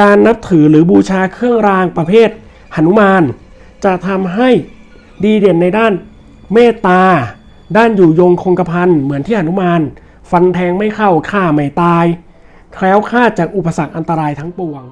การนับถือหรือบูชาเครื่องรางประเภทหนุมาน จะทำให้ดีเด่นในด้านเมตตา ด้านอยู่ยงคงกระพันเหมือนที่หนุมาน ฟันแทงไม่เข้าฆ่าไม่ตาย แคล้วคลาดจากอุปสรรคอันตรายทั้งปวง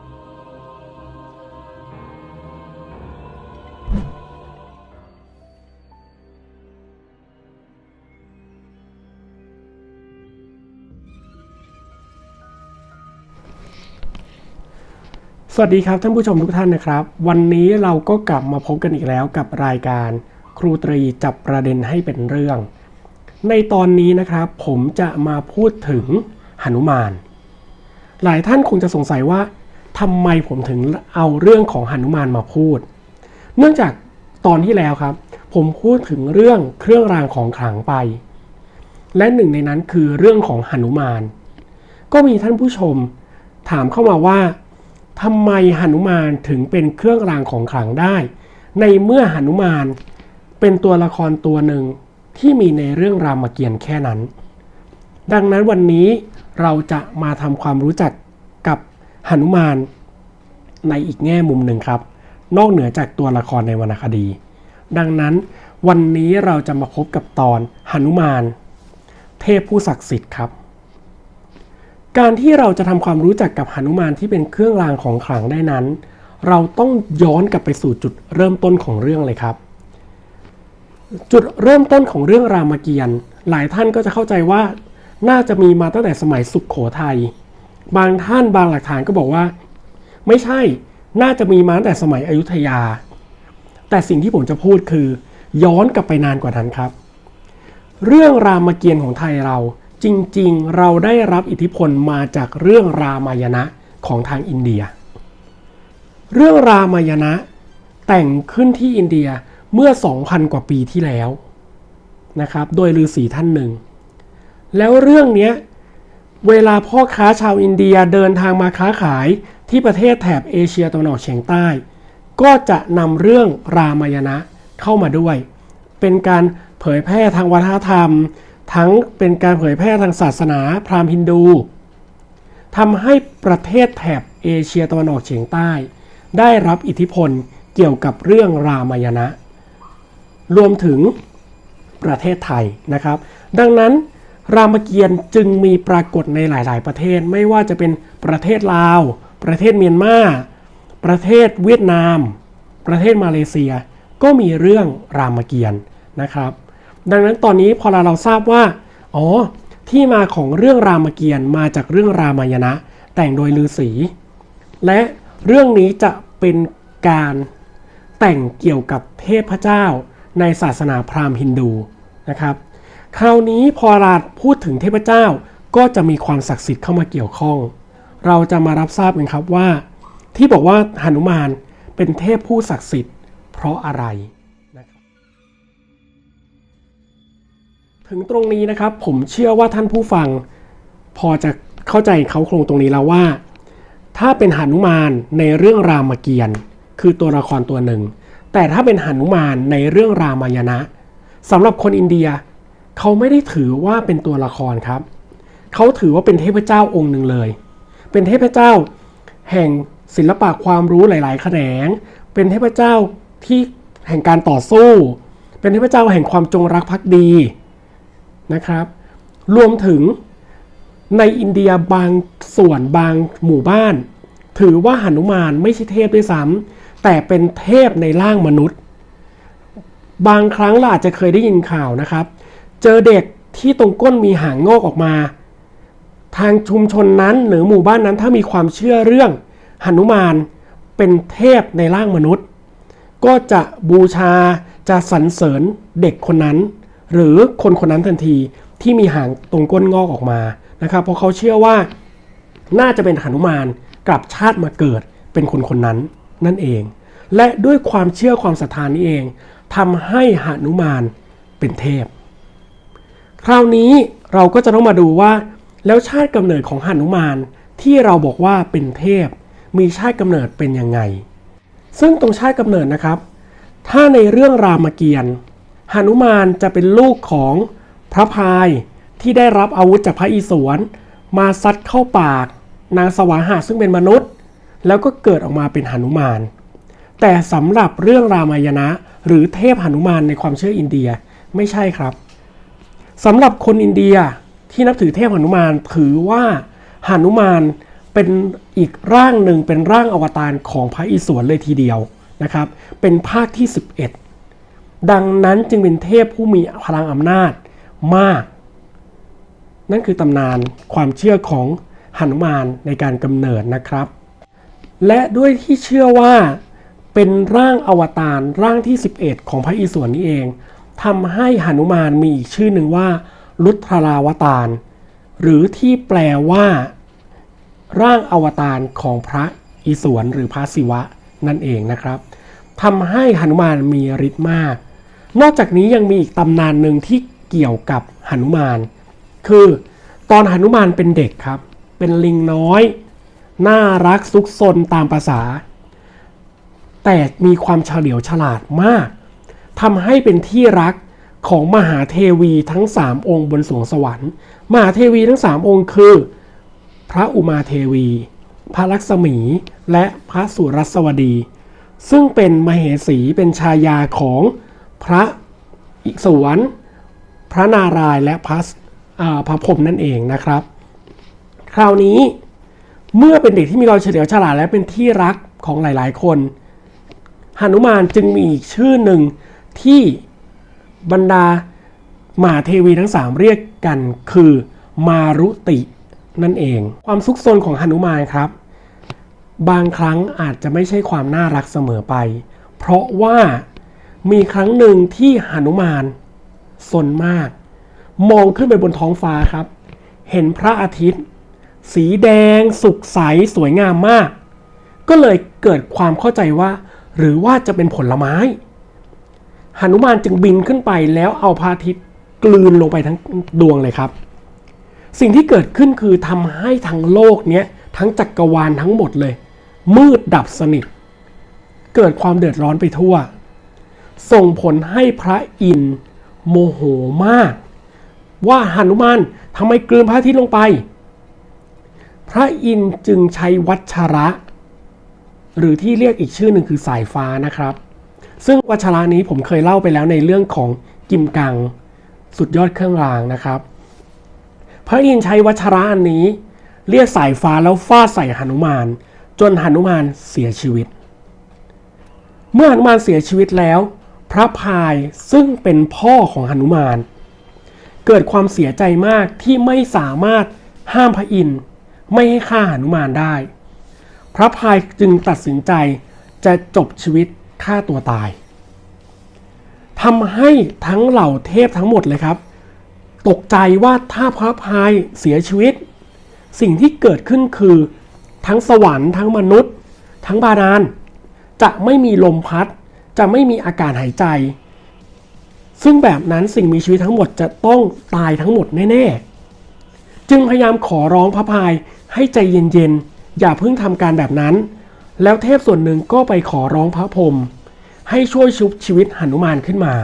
สวัสดีครับท่านผู้ชมทุกท่านนะครับ วันนี้เราก็กลับมาพบกันอีกแล้วกับรายการ ครูตรีจับประเด็นให้เป็นเรื่อง ในตอนนี้นะครับผมจะมาพูดถึงหนุมาน หลายท่านคงจะสงสัยว่าทำไมผมถึงเอาเรื่องของหนุมานมาพูด เนื่องจากตอนที่แล้วครับ ผมพูดถึงเรื่องเครื่องรางของขลังไป และหนึ่งในนั้นคือเรื่องของหนุมาน ก็มีท่านผู้ชมถามเข้ามาว่า ทำไมหนุมานถึงเป็นเครื่องรางของขลังได้ ในเมื่อหนุมานเป็นตัวละครตัวหนึ่งที่มีในเรื่องรามเกียรติ์แค่นั้น ดังนั้นวันนี้เราจะมาทำความรู้จักกับหนุมานในอีกแง่มุมหนึ่งครับ นอกเหนือจากตัวละครในวรรณคดี ดังนั้นวันนี้เราจะมาพบกับตอนหนุมาน เทพผู้ศักดิ์สิทธิ์ครับ การที่เราจะทำความรู้จักกับหนุมานที่เป็นเครื่องรางของขลังได้นั้น เราต้องย้อนกลับไปสู่จุดเริ่มต้นของเรื่องเลยครับ จุดเริ่มต้นของเรื่องรามเกียรติ์หลายท่านก็จะเข้าใจว่าน่าจะมีมาตั้งแต่สมัยสุขโขทัยบางท่านบางหลักฐานก็บอกว่า ไม่ใช่น่าจะมีมาตั้งแต่สมัยอยุธยา แต่สิ่งที่ผมจะพูดคือ ย้อนกลับไปนานกว่านั้นครับ เรื่องรามเกียรติ์ของไทยเรา จริงๆ เราได้รับอิทธิพลมาจากเรื่องรามายณะของทางอินเดีย เรื่องรามายณะแต่งขึ้นที่อินเดียเมื่อ 2,000 กว่าปีที่แล้วนะครับ โดยฤาษีท่านหนึ่ง แล้วเรื่องนี้เวลาพ่อค้าชาวอินเดียเดินทางมาค้าขายที่ประเทศแถบเอเชียตะวันออกเฉียงใต้ ก็จะนำเรื่องรามายณะเข้ามาด้วย เป็นการเผยแพร่ทางวัฒนธรรม ทั้งเป็นการเผยแพร่ทางศาสนาพราหมณ์ฮินดูทำให้ประเทศแถบเอเชียตะวันออกเฉียงใต้ ได้รับอิทธิพลเกี่ยวกับเรื่องรามายณะ รวมถึงประเทศไทยนะครับ ดังนั้นรามเกียรติ์จึงมีปรากฏในหลาย ๆ ประเทศไม่ว่าจะเป็นประเทศลาว ประเทศเมียนมา ประเทศเวียดนาม ประเทศมาเลเซีย ก็มีเรื่องรามเกียรติ์นะครับ ดังนั้นตอนนี้พอเราเราทราบว่า อ๋อ ที่มาของเรื่องรามเกียรติ์มาจากเรื่องรามายณะ แต่งโดยฤาษี และเรื่องนี้จะเป็นการแต่งเกี่ยวกับเทพเจ้าในศาสนาพราหมณ์ฮินดูนะครับ คราวนี้พอราพูดถึงเทพเจ้าก็จะมีความศักดิ์สิทธิ์เข้ามาเกี่ยวข้อง เราจะมารับทราบกันครับว่า ที่บอกว่าหนุมานเป็นเทพผู้ศักดิ์สิทธิ์เพราะอะไร ถึงตรงนี้นะครับผมเชื่อว่าท่านผู้ฟัง พอจะเข้าใจเขาโครงตรงนี้แล้วว่า ถ้าเป็นหนุมานในเรื่องรามเกียรติ์คือตัวละครตัวหนึ่ง แต่ถ้าเป็นหนุมานในเรื่องรามายณะสำหรับคนอินเดีย เขาไม่ได้ถือว่าเป็นตัวละครครับ เขาถือว่าเป็นเทพเจ้าองค์หนึ่งเลย เป็นเทพเจ้า แห่งศิลปะความรู้หลาย ๆ แขนง เป็นเทพเจ้าที่แห่งการต่อสู้ เป็นเทพเจ้าแห่งความจงรักภักดี นะครับ รวมถึงในอินเดียบางส่วนบางหมู่บ้าน ถือว่าหนุมานไม่ใช่เทพด้วยซ้ำแต่เป็นเทพในร่างมนุษย์ บางครั้งเราอาจจะเคยได้ยินข่าวนะครับ เจอเด็กที่ตรงก้นมีหางงอกออกมา ทางชุมชนนั้นหรือหมู่บ้านนั้นถ้ามีความเชื่อเรื่องหนุมานเป็นเทพในร่างมนุษย์ ก็จะบูชาจะสรรเสริญเด็กคนนั้น หรือคนคนนั้นทันทีที่มีหางตรงก้นงอกออกมานะครับ เพราะเขาเชื่อว่าน่าจะเป็นหนุมานกลับชาติมาเกิดเป็นคนคนนั้นนั่นเอง และด้วยความเชื่อความศรัทธานี้เองทำให้หนุมานเป็นเทพ คราวนี้เราก็จะต้องมาดูว่า แล้วชาติกำเนิดของหนุมานที่เราบอกว่าเป็นเทพ มีชาติกำเนิดเป็นยังไง ซึ่งตรงชาติกำเนิดนะครับ ถ้าในเรื่องรามเกียรติ์ หนุมานจะเป็นลูกของพระพายที่ได้รับอาวุธจากพระอิศวรมาซัดเข้าปาก นางสวาหาซึ่งเป็นมนุษย์ แล้วก็เกิดออกมาเป็นหนุมาน แต่สำหรับเรื่องรามายณะหรือเทพหนุมานในความเชื่ออินเดียไม่ใช่ครับสำหรับคนอินเดียที่นับถือเทพหนุมานถือว่าหนุมานเป็นอีกร่างหนึ่งเป็นร่างอวตารของพระอิศวรเลยทีเดียวนะครับ เป็นภาคที่ 11 ดังนั้นจึงเป็นเทพผู้มีพลังอำนาจมาก นั่นคือตำนานความเชื่อของหนุมานในการกำเนิดนะครับ และด้วยที่เชื่อว่าเป็นร่างอวตารร่างที่ 11 ของพระอิศวรนี่เองทำให้หนุมานมีอีกชื่อหนึ่งว่าลุทราวตารหรือที่แปลว่า ร่างอวตารของพระอิศวรหรือพระศิวะนั่นเองนะครับทำให้หนุมานมีฤทธิ์มาก นอกจากนี้ยังมีอีกตำนานหนึ่งที่เกี่ยวกับหนุมาน คือตอนหนุมานเป็นเด็กครับ เป็นลิงน้อย น่ารักซุกซนตามภาษา แต่มีความเฉลียวฉลาดมากทำให้เป็นที่รักของมหาเทวีทั้ง 3 องค์บนสวงสวรรค์ มหาเทวีทั้ง 3 องค์คือ พระอุมาเทวี พระลักษมี และพระสุรสวดี ซึ่งเป็นมเหสีเป็นชายาของ พระอิศวรพระนารายณ์และพระพระพรหมนั่นเองนะครับ คราวนี้เมื่อเป็นเด็กที่มีความเฉลียวฉลาดและเป็นที่รักของหลาย ๆ คนหนุมานจึงมีอีกชื่อหนึ่งที่บรรดามาเทวีทั้งสามเรียกกันคือมารุตินั่นเอง ความซุกซนของหนุมานครับ บางครั้งอาจจะไม่ใช่ความน่ารักเสมอไป เพราะว่า มีครั้งหนึ่งที่หนุมานสนมาก มองขึ้นไปบนท้องฟ้าครับ เห็นพระอาทิตย์ สีแดง สุกใสสวยงามมาก ก็เลยเกิดความเข้าใจว่า หรือว่าจะเป็นผลไม้หนุมานจึงบินขึ้นไปแล้วเอาพระอาทิตย์กลืนลงไปทั้งดวงเลยครับ สิ่งที่เกิดขึ้นคือทำให้ทั้งโลกเนี้ยทั้งจักกรวาลทั้งหมดเลย มืดดับสนิท เกิดความเดือดร้อนไปทั่ว ส่งผลให้พระอินทร์โมโหมาก ว่าหนุมานทำไมกลืนพระอาทิตย์ลงไป พระอินทร์จึงใช้วัชระ หรือที่เรียกอีกชื่อหนึ่งคือสายฟ้านะครับ ซึ่งวัชระนี้ผมเคยเล่าไปแล้วในเรื่องของกิมกัง สุดยอดเครื่องรางนะครับ พระอินทร์ใช้วัชระอันนี้ เรียกสายฟ้าแล้วฟาดใส่หนุมาน จนหนุมานเสียชีวิตเมื่อหนุมานเสียชีวิตแล้ว พระพายซึ่งเป็นพ่อของหนุมาน เกิดความเสียใจมากที่ไม่สามารถห้ามพระอินทร์ไม่ให้ฆ่าหนุมานได้ พระพายจึงตัดสินใจจะจบชีวิตฆ่าตัวตายทำให้ทั้งเหล่าเทพทั้งหมดเลยครับ ตกใจว่าถ้าพระพายเสียชีวิต สิ่งที่เกิดขึ้นคือ ทั้งสวรรค์ทั้งมนุษย์ ทั้งบาดาลจะไม่มีลมพัด จะไม่มีอากาศหายใจ ซึ่งแบบนั้นสิ่งมีชีวิตทั้งหมดจะต้องตายทั้งหมดแน่ๆ จึงพยายามขอร้องพระพายให้ใจเย็นๆ อย่าเพิ่งทำการแบบนั้น แล้วเทพส่วนหนึ่งก็ไปขอร้องพระพรหมให้ช่วยชุบชีวิตหนุมานขึ้นมา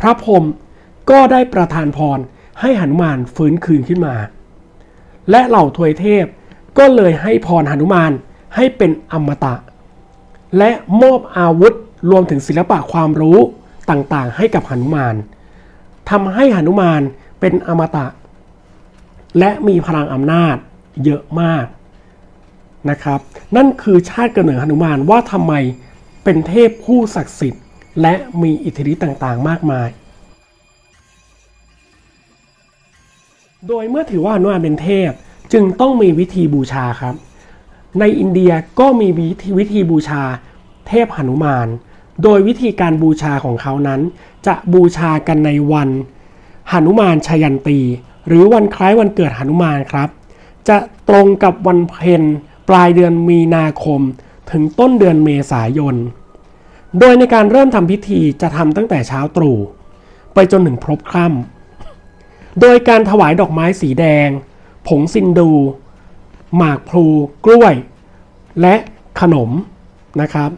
พระพรหมก็ได้ประทานพรให้หนุมานฟื้นคืนขึ้นมา และเหล่าทวยเทพก็เลยให้พรหนุมานให้เป็นอมตะ และมอบอาวุธ รวมถึงศิลปะความรู้ต่างๆ ให้กับหนุมานทำให้หนุมานเป็นอมตะ และมีพลังอำนาจเยอะมากนะครับ นั่นคือชาติกำเนิดหนุมานว่าทำไมเป็นเทพผู้ศักดิ์สิทธิ์ และมีอิทธิฤทธิ์ต่างๆ มากมาย โดยเมื่อถือว่าหนุมานเป็นเทพจึงต้องมีวิธีบูชาครับ ในอินเดียก็มีวิธีวิธีบูชา เทพหนุมาน โดยวิธีการบูชาของเขานั้น จะบูชากันในวันหนุมานชยันตี หรือวันคล้ายวันเกิดหนุมานครับ จะตรงกับวันเพ็ญปลายเดือนมีนาคม ถึงต้นเดือนเมษายน โดยในการเริ่มทำพิธีจะทำตั้งแต่เช้าตรู่ ไปจนถึงพรบค่ำโดยการถวายดอกไม้สีแดง ผงซินดู หมากพลู กล้วย และขนมนะครับ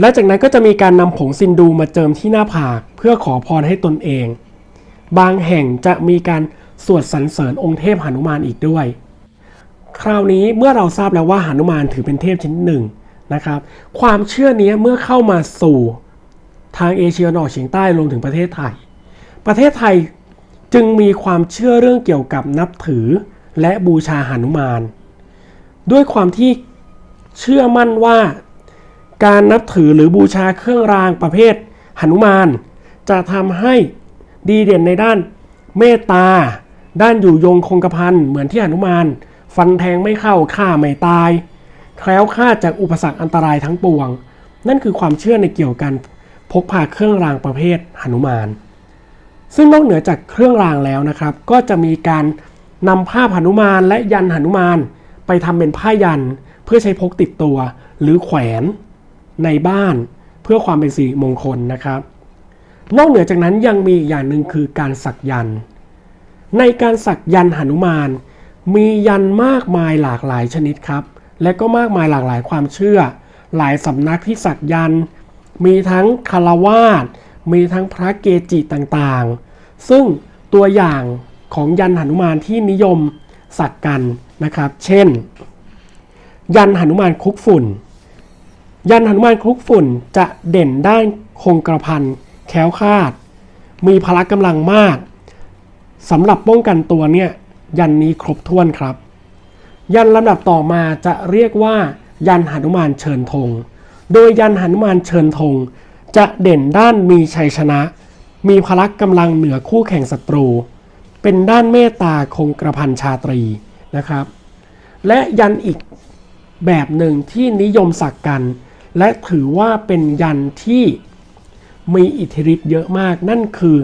และจากนั้นก็จะมีการนำผงซินดูมาเจิมที่หน้าผากเพื่อขอพรให้ตนเอง บางแห่งจะมีการสวดสรรเสริญองค์เทพหนุมานอีกด้วย คราวนี้เมื่อเราทราบแล้วว่าหนุมานถือเป็นเทพชนิดหนึ่งนะครับ ความเชื่อนี้เมื่อเข้ามาสู่ทางเอเชียตะวันออกเฉียงใต้รวมถึงประเทศไทย ประเทศไทยจึงมีความเชื่อเรื่องเกี่ยวกับนับถือและบูชาหนุมาน ด้วยความที่เชื่อมั่นว่า การนับถือหรือบูชาเครื่องรางประเภทหนุมาน จะทำให้ดีเด่นในด้านเมตตา ด้านอยู่ยงคงกระพันเหมือนที่หนุมาน ฟันแทงไม่เข้าฆ่าไม่ตาย แคล้วคลาดจากอุปสรรคอันตรายทั้งปวง นั่นคือความเชื่อในเกี่ยวกันพกพาเครื่องรางประเภทหนุมาน ซึ่งนอกเหนือจากเครื่องรางแล้วนะครับ ก็จะมีการนำภาพหนุมานและยันหนุมาน ไปทำเป็นผ้ายันเพื่อใช้พกติดตัวหรือแขวน ในบ้านเพื่อความเป็นสิริมงคลนะครับ นอกเหนือจากนั้นยังมีอย่างหนึ่งคือการสักยันต์ในการสักยันต์หนุมาน มียันมากมายหลากหลายชนิดครับ และก็มากมายหลากหลายความเชื่อ หลายสำนักที่สักยันต์มีทั้งคารวาสมีทั้งพระเกจิต่างๆ ซึ่งตัวอย่างของยันต์หนุมานที่นิยมสักกันนะครับ เช่น ยันต์หนุมานคุกฝุ่น ยันหนุมานคลุกฝุ่นจะเด่นด้านคงกระพันแค้วคาด มีพละกำลังมากสำหรับป้องกันตัวเนี่ยยันนี้ครบถ้วนครับ ยันลำดับต่อมาจะเรียกว่า ยันหนุมานเชิญธงโดยยันหนุมานเชิญธงจะเด่นด้านมีชัยชนะ มีพละกำลังเหนือคู่แข่งศัตรู เป็นด้านเมตตาคงกระพันชาตรีนะครับ และยันอีกแบบหนึ่งที่นิยมสักกัน และถือว่าเป็นยันที่มีอิทธิฤทธิ์เยอะมาก นั่นคือ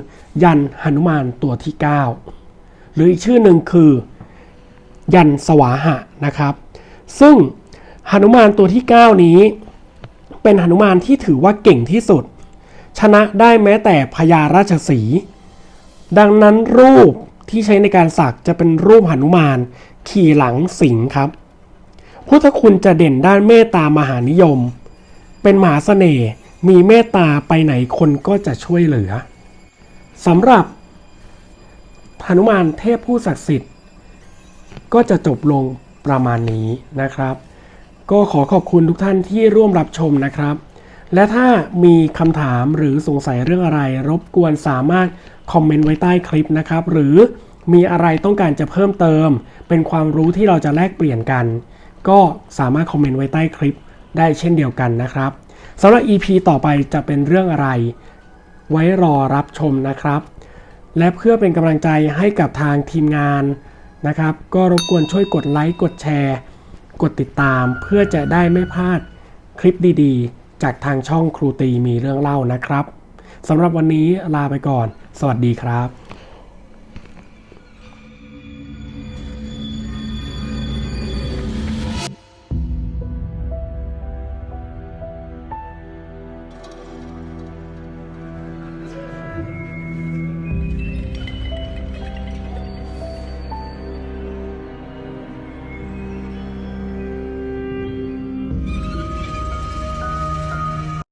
ยันหนุมานตัวที่ 9 หรืออีกชื่อหนึ่งคือ ยันสวาหะนะครับ ซึ่งหนุมานตัวที่ 9 นี้ เป็นหนุมานที่ถือว่าเก่งที่สุด ชนะได้แม้แต่พญาราชสีดังนั้นรูปที่ใช้ในการสักจะเป็นรูปหนุมานขี่หลังสิงครับ พุทธคุณจะเด่นด้านเมตตามหานิยม เป็นมหาเสน่ห์มีเมตตาไปไหนคนก็จะช่วยเหลือสำหรับหนุมานเทพผู้ศักดิ์สิทธิ์ ก็จะจบลงประมาณนี้นะครับ ก็ขอขอบคุณทุกท่านที่ร่วมรับชมนะครับ และถ้ามีคำถามหรือสงสัยเรื่องอะไร รบกวนสามารถคอมเมนต์ไว้ใต้คลิปนะครับ หรือมีอะไรต้องการจะเพิ่มเติม เป็นความรู้ที่เราจะแลกเปลี่ยนกัน ก็สามารถคอมเมนต์ไว้ใต้คลิป ได้เช่นเดียวกันนะครับสำหรับ EP ต่อไปจะเป็นเรื่องอะไร ไว้รอรับชมนะครับ และเพื่อเป็นกำลังใจให้กับทางทีมงานนะครับ ก็รบกวนช่วยกดไลค์กดแชร์ กดติดตามเพื่อจะได้ไม่พลาดคลิปดีๆ จากทางช่องครูตีมีเรื่องเล่านะครับสำหรับวันนี้ลาไปก่อน สวัสดีครับ